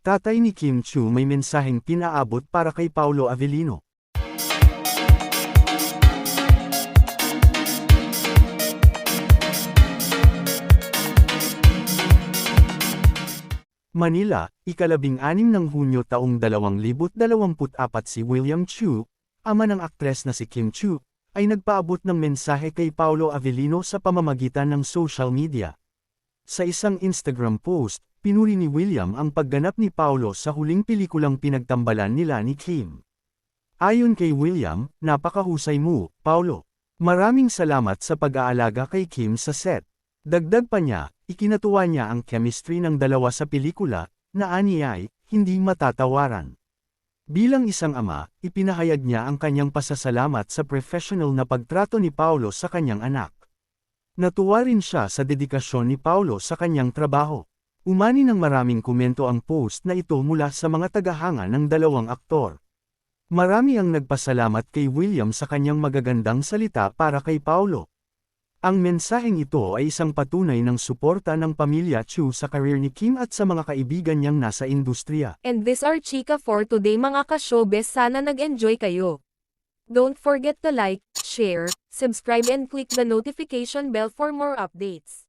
Tatay ni Kim Chu may mensaheng pinaabot para kay Paulo Avellino. Manila, ikalabing anim ng Hunyo taong 2024 si William Chu, ama ng aktres na si Kim Chu, ay nagpaabot ng mensahe kay Paulo Avellino sa pamamagitan ng social media. Sa isang Instagram post, pinuri ni William ang pagganap ni Paulo sa huling pelikulang pinagtambalan nila ni Kim. Ayon kay William, napakahusay mo, Paulo. Maraming salamat sa pag-aalaga kay Kim sa set. Dagdag pa niya, ikinatuwa niya ang chemistry ng dalawa sa pelikula, na ani ay, hindi matatawaran. Bilang isang ama, ipinahayag niya ang kanyang pasasalamat sa professional na pagtrato ni Paulo sa kanyang anak. Natuwa rin siya sa dedikasyon ni Paulo sa kanyang trabaho. Umani ng maraming komento ang post na ito mula sa mga tagahanga ng dalawang aktor. Marami ang nagpasalamat kay William sa kanyang magagandang salita para kay Paulo. Ang mensaheng ito ay isang patunay ng suporta ng pamilya Chu sa career ni Kim at sa mga kaibigan niyang nasa industriya. And this are Chika for today mga ka-showbiz sana nag-enjoy kayo. Don't forget to like, share, subscribe and click the notification bell for more updates.